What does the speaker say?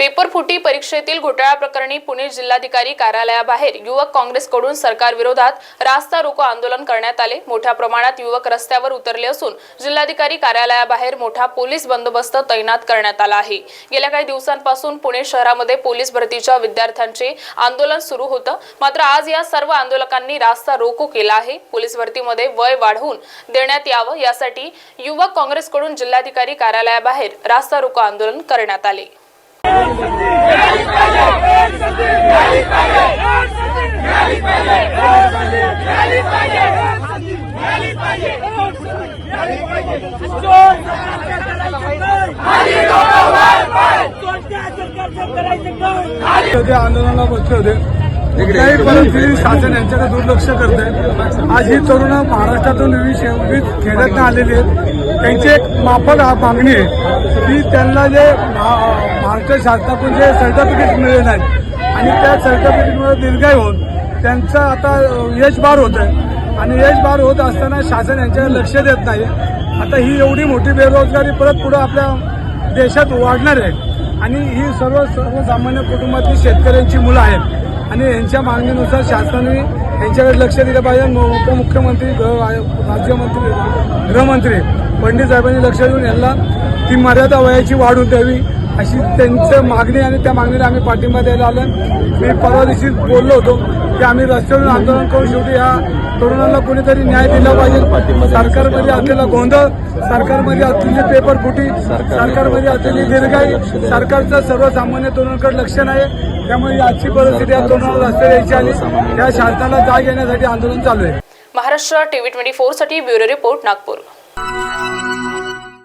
Paper फुटी परीक्षेतील घोटाळा प्रकरणी पुणे जिल्हाधिकारी कार्यालयाबाहेर युवक काँग्रेसकडून सरकार विरोधात रास्ता रोको आंदोलन करण्यात आले. मोठ्या प्रमाणात युवक रस्त्यावर उतरले असून जिल्हाधिकारी कार्यालयाबाहेर मोठा पोलीस बंदोबस्त तैनात करण्यात आला आहे. गेल्या काही दिवसांपासून पुणे शहरामध्ये पोलीस भरतीच्या विद्यार्थ्यांचे आंदोलन सुरू होतं. मात्र आज या सर्व आंदोलकांनी रास्ता रोको केला आहे. पोलीस भरतीमध्ये वय वाढवून देण्यात यावं यासाठी युवक काँग्रेसकडून जिल्हाधिकारी कार्यालयाबाहेर रास्ता रोको आंदोलन करण्यात आले. आंदोलनाला बसले होते. कुठल्याही परिस्थितीत शासन यांच्याकडे दुर्लक्ष करते आज ही तरुण महाराष्ट्रातून विविध खेड्यातनं आलेली आहेत. त्यांची एक माफक मागणी आहे की त्यांना जे महा- महाराष्ट्र शासनाकडून जे सर्टिफिकेट मिळेल नाही आणि त्या सर्टिफिकेटमुळे दीर्घाय होऊन त्यांचं आता यश बार होत आहे. आणि यश बार होत असताना शासन यांच्याकडे लक्ष देत नाही. आता ही एवढी मोठी बेरोजगारी परत पुढे आपल्या देशात वाढणार आहे. आणि ही सर्व सर्वसामान्य कुटुंबातली शेतकऱ्यांची मुलं आहेत. आणि यांच्या मागणीनुसार शासनाने यांच्याकडे लक्ष दिलं पाहिजे. उपमुख्यमंत्री गृह राज्यमंत्री गृहमंत्री पंडित साहेबांनी लक्ष देऊन यांना ती मर्यादा वयाची वाढवून द्यावी. अशी त्यांचं मागणी आणि त्या मागणीला आम्ही पाठिंबा द्यायला आलो मी परवा दिवशी बोललो होतो की आम्ही रस्त्यावरून आंदोलन करून शेवटी या तरुणांना कोणीतरी न्याय दिला पाहिजे. सरकारमध्ये असलेला गोंधळ सरकारमध्ये असलेली पेपर फुटी सरकारमध्ये असलेली दीर्घाई सरकारचं सर्वसामान्य तरुणांकडे लक्ष नाही. त्यामुळे ही आजची परिस्थिती या तरुणाला रस्त्यावर यायची आली त्या शासनाला जाग येण्यासाठी आंदोलन चालू आहे. महाराष्ट्र टीव्ही ट्वेंटी फोरसाठी ब्युरो रिपोर्ट नागपूर.